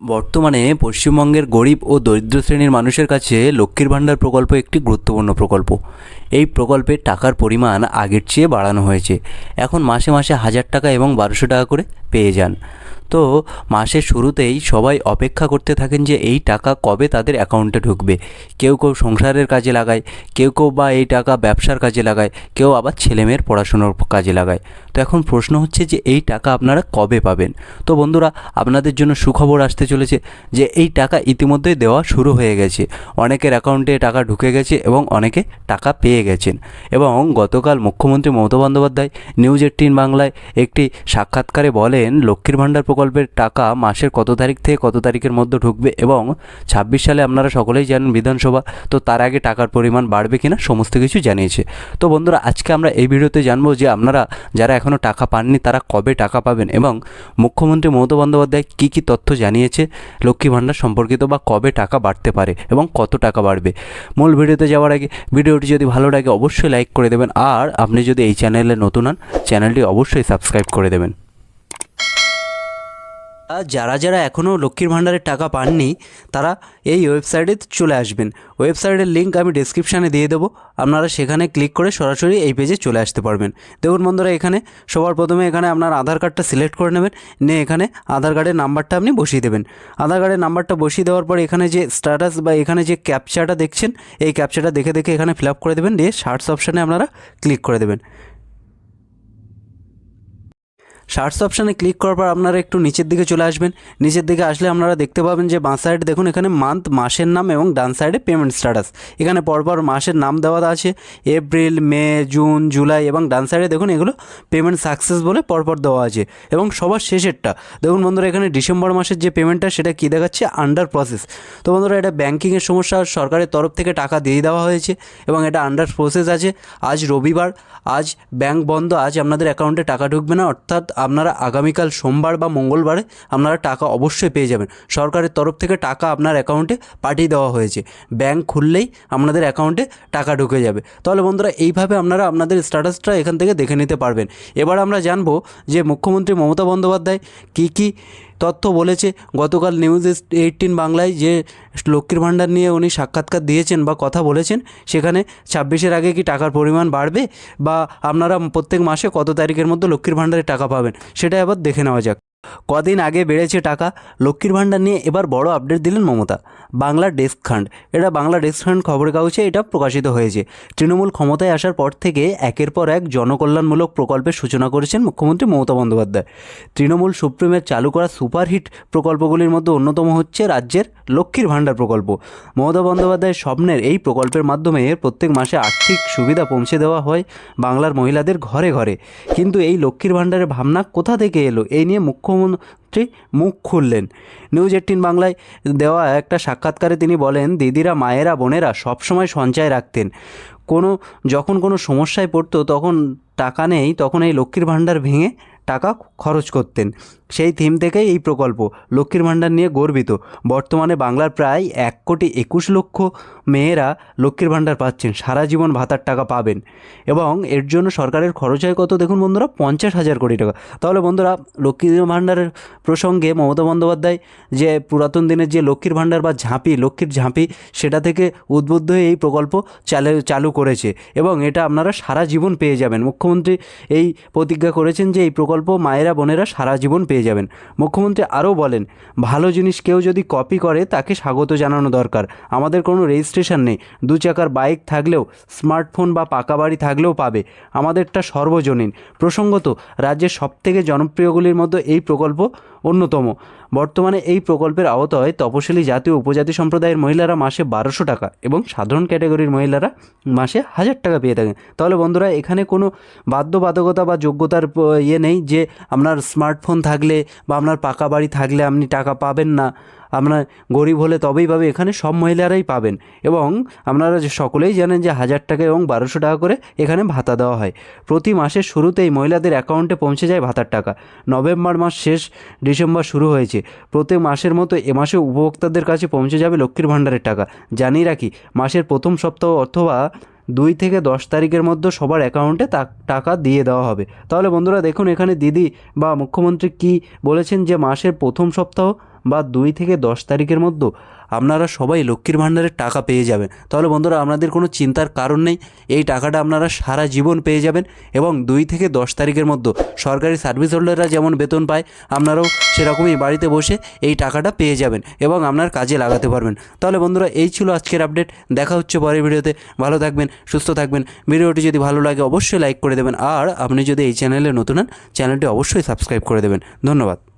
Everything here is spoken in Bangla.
বর্তমানে পশ্চিমবঙ্গের গরিব ও দরিদ্র শ্রেণির মানুষের কাছে লক্ষ্মীর ভাণ্ডার প্রকল্প একটি গুরুত্বপূর্ণ প্রকল্প। এই প্রকল্পে টাকার পরিমাণ আগের চেয়ে বাড়ানো হয়েছে। এখন মাসে মাসে হাজার টাকা এবং বারোশো টাকা করে পেয়ে যান। তো মাসের শুরুতেই সবাই অপেক্ষা করতে থাকেন যে এই টাকা কবে তাদের অ্যাকাউন্টে ঢুকবে। কেউ কেউ সংসারের কাজে লাগায়, কেউ কেউ বা এই টাকা ব্যবসার কাজে লাগায়, কেউ আবার ছেলেমেয়ের পড়াশুনোর কাজে লাগায়। তো এখন প্রশ্ন হচ্ছে যে এই টাকা আপনারা কবে পাবেন? তো বন্ধুরা, আপনাদের জন্য সুখবর আসতে চলেছে যে এই টাকা ইতিমধ্যেই দেওয়া শুরু হয়ে গেছে। অনেকের অ্যাকাউন্টে টাকা ঢুকে গেছে এবং অনেকে টাকা পেয়ে গেছেন। এবং গতকাল মুখ্যমন্ত্রী মমতা বন্দ্যোপাধ্যায় নিউজ এইটিন বাংলায় একটি সাক্ষাৎকারে বলেন, লক্ষ্মীর ভাণ্ডার প্রকল্পের টাকা মাসের কত তারিখ থেকে কত তারিখের মধ্যে ঢুকবে এবং ছাব্বিশ সালে আপনারা সকলেই জানেন বিধানসভা, তো তার আগে টাকার পরিমাণ বাড়বে কিনা সমস্ত কিছু জানিয়েছে। তো বন্ধুরা, আজকে আমরা এই ভিডিওতে জানব যে আপনারা যারা এখনও টাকা পাননি তারা কবে টাকা পাবেন এবং মুখ্যমন্ত্রী মমতা বন্দ্যোপাধ্যায় কী কী তথ্য জানিয়েছে, লক্ষ্মী ভাণ্ডার সম্পর্কিত বা কবে টাকা বাড়তে পারে এবং কত টাকা বাড়বে। মূল ভিডিওতে যাওয়ার আগে ভিডিওটি যদি ভালো লাগে অবশ্যই লাইক করে দেবেন আর আপনি যদি এই চ্যানেলে নতুন হন, চ্যানেলটি অবশ্যই সাবস্ক্রাইব করে দেবেন। যারা যারা এখনও লক্ষ্মীর ভাণ্ডারের টাকা পাননি, তারা এই ওয়েবসাইটে চলে আসবেন। ওয়েবসাইটের লিঙ্ক আমি ডিসক্রিপশানে দিয়ে দেবো। আপনারা সেখানে ক্লিক করে সরাসরি এই পেজে চলে আসতে পারবেন। দেখুন বন্ধুরা, এখানে সবার প্রথমে এখানে আপনার আধার কার্ডটা সিলেক্ট করে নেবেন। নিয়ে এখানে আধার কার্ডের নাম্বারটা আপনি বসিয়ে দেবেন। আধার কার্ডের নাম্বারটা বসিয়ে দেওয়ার পর এখানে যে স্ট্যাটাস বা এখানে যে ক্যাপচাটা দেখছেন, এই ক্যাপচাটা দেখে দেখে এখানে ফিল আপ করে দেবেন। দিয়ে সার্চ অপশানে আপনারা ক্লিক করে দেবেন। সার্চ অপশানে ক্লিক করার পর আপনারা একটু নিচের দিকে চলে আসবেন। নিচের দিকে আসলে আপনারা দেখতে পাবেন যে বাঁ সাইডে দেখুন, এখানে মান্থ মাসের নাম এবং ডান সাইডে পেমেন্ট স্ট্যাটাস এখানে পরপর মাসের নাম দেওয়া আছে। এপ্রিল মে জুন জুলাই এবং ডান সাইডে দেখুন, এগুলো পেমেন্ট সাকসেস বলে পরপর দেওয়া আছে এবং সবার শেষেরটা। দেখুন বন্ধুরা, এখানে ডিসেম্বর মাসের যে পেমেন্টটা সেটা কী দেখাচ্ছে? আন্ডার প্রসেস তো বন্ধুরা, এটা ব্যাঙ্কিংয়ের সমস্যা, সরকারের তরফ থেকে টাকা দিয়ে দেওয়া হয়েছে এবং এটা আন্ডার প্রসেস আছে। আজ রবিবার, আজ ব্যাংক বন্ধ, আজ আপনাদের অ্যাকাউন্টে টাকা ঢুকবে না, অর্থাৎ আপনারা আগামীকাল সোমবার বা মঙ্গলবারে আপনারা টাকা অবশ্যই পেয়ে যাবেন। সরকারের তরফ থেকে টাকা আপনার অ্যাকাউন্টে পাঠিয়ে দেওয়া হয়েছে। ব্যাংক খুললেই আপনাদের অ্যাকাউন্টে টাকা ঢুকে যাবে। তাহলে বন্ধুরা, এইভাবে আপনারা আপনাদের স্ট্যাটাসটা এখান থেকে দেখে নিতে পারবেন। এবার আমরা জানব যে মুখ্যমন্ত্রী মমতা বন্দ্যোপাধ্যায় কী কী তথ্য বলেছে, গতকাল নিউজ এইটিন বাংলায় যে লক্ষ্মীর ভাণ্ডার নিয়ে উনি সাক্ষাৎকার দিয়েছেন বা কথা বলেছেন, সেখানে ছাব্বিশের আগে কি টাকার পরিমাণ বাড়বে বা আপনারা প্রত্যেক মাসে কত তারিখের মধ্যে লক্ষ্মীর ভাণ্ডারের টাকা পাবেন, সেটা আবার দেখে নেওয়া যাক। কদিন আগে বেড়েছে টাকা। লক্ষ্মীর ভাণ্ডার নিয়ে এবার বড় আপডেট দিলেন মমতা। বাংলা ডেস্ক খান্ড। এটা বাংলা ডেস্ক খান্ড খবরের কাগজে এটা প্রকাশিত হয়েছে। তৃণমূল ক্ষমতায় আসার পর থেকে একের পর এক জনকল্যাণমূলক প্রকল্পের সূচনা করেছেন মুখ্যমন্ত্রী মমতা বন্দ্যোপাধ্যায়। তৃণমূল সুপ্রিমের চালু করা সুপারহিট প্রকল্পগুলির মধ্যে অন্যতম হচ্ছে রাজ্যের লক্ষ্মীর ভাণ্ডার প্রকল্প। মমতা বন্দ্যোপাধ্যায়ের স্বপ্নের এই প্রকল্পের মাধ্যমে প্রত্যেক মাসে আর্থিক সুবিধা পৌঁছে দেওয়া হয় বাংলার মহিলাদের ঘরে ঘরে। কিন্তু এই লক্ষ্মীর ভাণ্ডারের ভাবনা কোথা থেকে এলো? এই নিয়ে মুখ্যমন্ত্রী মুখ খুললেন। নিউজ এইটিন বাংলায় দেওয়া একটা সাক্ষাৎকারে তিনি বলেন, দিদিরা, মায়েরা, বোনেরা সবসময় সঞ্চয় রাখতেন। কোনো, যখন কোনো সমস্যায় পড়তো, তখন টাকা নেই, তখন এই লক্ষ্মীর ভাণ্ডার ভেঙে টাকা খরচ করতেন। সেই থিম থেকেই এই প্রকল্প। লক্ষ্মীর ভাণ্ডার নিয়ে গর্বিত। বর্তমানে বাংলার প্রায় এক কোটি একুশ লক্ষ মেয়েরা লক্ষ্মীর ভাণ্ডার পাচ্ছেন। সারা জীবন ভাতার টাকা পাবেন। এবং এর জন্য সরকারের খরচ হয় কত? দেখুন বন্ধুরা, পঞ্চাশ হাজার কোটি টাকা। তাহলে বন্ধুরা লক্ষ্মীর ভাণ্ডারের প্রসঙ্গে মমতা বন্দ্যোপাধ্যায় যে পুরাতন দিনের যে লক্ষ্মীর ভাণ্ডার বা ঝাঁপি, লক্ষ্মীর ঝাঁপি, সেটা থেকে উদ্বুদ্ধ হয়ে এই প্রকল্প চালু চালু করেছে। এবং এটা আপনারা সারা জীবন পেয়ে যাবেন। মুখ্যমন্ত্রী এই প্রতিজ্ঞা করেছেন যে এই প্রকল্প মায়েরা, বোনেরা সারা জীবন পেয়ে যাবেন। মুখ্যমন্ত্রী আরও বলেন, ভালো জিনিস কেউ যদি কপি করে, তাকে স্বাগত জানানো দরকার। আমাদের কোনো রেজিস্ট্রেশন নেই। দু চাকার বাইক থাকলেও স্মার্টফোন বা পাকা বাড়ি থাকলেও পাবে। আমাদেরটা সর্বজনীন। প্রসঙ্গত, রাজ্যের সবথেকে জনপ্রিয়গুলির মধ্যে এই প্রকল্প অন্যতম। বর্তমানে এই প্রকল্পের আওতায় তপশিলি জাতি ও উপজাতি সম্প্রদায়ের মহিলারা মাসে বারোশো টাকা এবং সাধারণ ক্যাটাগরির মহিলারা মাসে হাজার টাকা পেয়ে থাকেন। তাহলে বন্ধুরা, এখানে কোনো বাধ্যবাধকতা বা যোগ্যতার ইয়ে নেই যে আপনার স্মার্টফোন থাকলে বা আপনার পাকা বাড়ি থাকলে আপনি টাকা পাবেন না। আপনার গরিব হলে তবেই পাবে, এখানে সব মহিলারাই পাবেন। এবং আপনারা সকলেই জানেন যে হাজার টাকা এবং বারোশো টাকা করে এখানে ভাতা দেওয়া হয়। প্রতি মাসের শুরুতেই মহিলাদের অ্যাকাউন্টে পৌঁছে যায় ভাতার টাকা। নভেম্বর মাস শেষ, ডিসেম্বর শুরু হয়েছে। প্রতি মাসের মতো এ মাসে উপভোক্তাদের কাছে পৌঁছে যাবে লক্ষ্মীর ভাণ্ডারের টাকা। জানিয়ে রাখি, মাসের প্রথম সপ্তাহ অথবা দুই থেকে দশ তারিখের মধ্যে সবার অ্যাকাউন্টে টাকা দিয়ে দেওয়া হবে। তাহলে বন্ধুরা দেখুন এখানে দিদি বা মুখ্যমন্ত্রী কি বলেছেন যে মাসের প্রথম সপ্তাহ বা দুই থেকে দশ তারিখের মধ্যে আপনারা সবাই লক্ষ্মীর ভাণ্ডারের টাকা পেয়ে যাবেন। তাহলে বন্ধুরা, আপনাদের কোনো চিন্তার কারণ নেই। এই টাকাটা আপনারা সারা জীবন পেয়ে যাবেন এবং দুই থেকে দশ তারিখের মধ্যে সরকারি সার্ভিস হোল্ডাররা যেমন বেতন পায়, আপনারাও সেরকমই বাড়িতে বসে এই টাকাটা পেয়ে যাবেন এবং আপনার কাজে লাগাতে পারবেন। তাহলে বন্ধুরা, এই ছিল আজকের আপডেট দেখা হচ্ছে পরের ভিডিওতে। ভালো থাকবেন, সুস্থ থাকবেন। ভিডিওটি যদি ভালো লাগে, অবশ্যই লাইক করে দেবেন। আর আপনি যদি এই চ্যানেলে নতুন হন চ্যানেলটি অবশ্যই সাবস্ক্রাইব করে দেবেন। ধন্যবাদ।